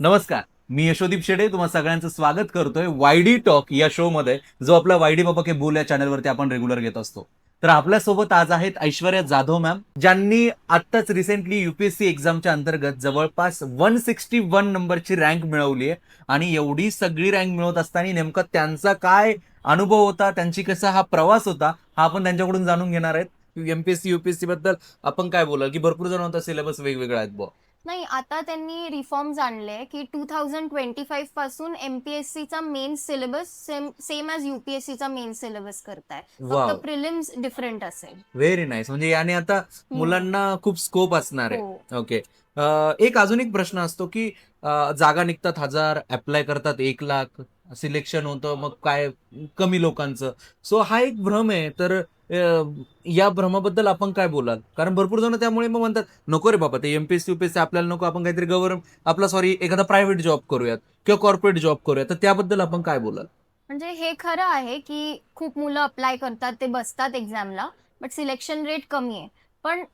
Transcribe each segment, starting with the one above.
नमस्कार मी यशोदीप शेडे तुम्हा सगळ्यांचं स्वागत करतोय वायडी टॉक या शो मध्ये जो आपला वायडी बाबा के बोल या चॅनलवरती आपण रेग्युलर घेत असतो. तर आपल्यासोबत आज आहेत ऐश्वर्या जाधव मॅम ज्यांनी आत्ताच रिसेंटली युपीएससी एक्झामच्या अंतर्गत जवळपास वन सिक्स्टी वन नंबरची रँक मिळवली आहे. आणि एवढी सगळी रँक मिळवत असताना नेमका त्यांचा काय अनुभव होता त्यांची कसा हा प्रवास होता हा आपण त्यांच्याकडून जाणून घेणार आहेत. एमपीएससी युपीएससी बद्दल आपण काय बोलाल? की भरपूर जण होता सिलेबस वेगवेगळा आहेत बुवा. नाही आता त्यांनी रिफॉर्म्स आणले की टू थाउजंड ट्वेंटी फाईव्हपासून एमपीएससीचा main syllabus same same as युपीएससीचा main syllabus करताय. वाव फक्त प्रिलिम्स डिफरंट असेल. व्हेरी नाईस म्हणजे याने आता मुलांना खूप स्कोप असणार आहे. हो. ओके एक अजून एक प्रश्न असतो की अ, जागा निघतात हजार अप्लाय करतात एक लाख सिलेक्शन होतं मग काय कमी लोकांचं. सो हा एक भ्रम आहे. तर या भ्रमाबद्दल आपण काय बोलाल? कारण भरपूर जण त्यामुळे मग म्हणतात नको रे बाबा ते एमपीएससी युपीएससी आपल्याला नको आपण काहीतरी गव्हर्नमेंट आपला सॉरी एखादा प्रायव्हेट जॉब करूयात किंवा कॉर्पोरेट जॉब करूयात. तर त्याबद्दल आपण काय बोलाल? म्हणजे हे खरं आहे की खूप मुलं अप्लाय करतात ते बसतात एक्झामला बट सिलेक्शन रेट कमी आहे. पण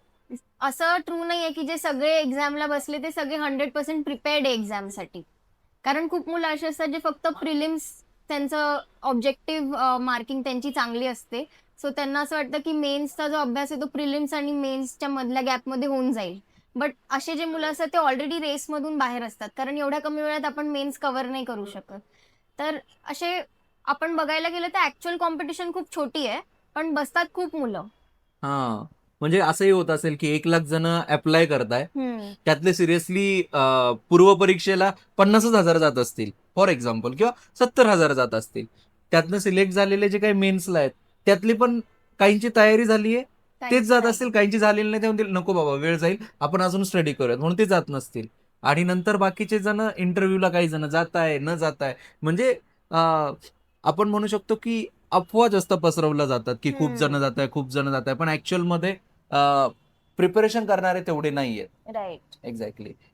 असं ट्रू नाही आहे की जे सगळे एक्झामला बसले ते सगळे हंड्रेड पर्सेंट प्रिपेअर्ड आहे एक्झामसाठी कारण खूप मुलं अशी असतात जे फक्त प्रिलिम्स त्यांचं ऑब्जेक्टिव्ह मार्किंग त्यांची चांगली असते सो त्यांना असं वाटतं की मेन्सचा जो अभ्यास आहे तो प्रिलिम्स आणि मेन्सच्या मधल्या गॅपमध्ये होऊन जाईल. बट असे जे मुलं असतात ते ऑलरेडी रेसमधून बाहेर असतात. कारण एवढ्या कमी वेळात आपण मेन्स कव्हर नाही करू शकत. तर असे आपण बघायला गेलं तर ऍक्च्युअल कॉम्पिटिशन खूप छोटी आहे. पण बसतात खूप मुलं. हा. म्हणजे असंही होत असेल की एक लाख जण अप्लाय करताय. त्यातले सिरियसली पूर्व परीक्षेला पन्नासच हजार जात असतील फॉर एक्झाम्पल किंवा सत्तर हजार जात असतील. त्यातनं सिलेक्ट झालेले जे काही मेन्सला आहेत त्यातली पण काहींची तयारी झाली आहे तेच जात असतील काहींची झालेली नाही ते म्हणतील नको बाबा वेळ जाईल आपण अजून स्टडी करूयात. म्हणून ते जात नसतील. आणि नंतर बाकीचे जण इंटरव्ह्यूला काही जण जात आहे न जात आहे म्हणजे अं, आपण म्हणू शकतो की अफवा जास्त पसरवल्या जातात की खूप. जण जात आहे खूप जण जात आहे पण ऍक्च्युअलमध्ये प्रिपरेशन करणारे तेवढे नाही आहेत राईट एक्झॅक्टली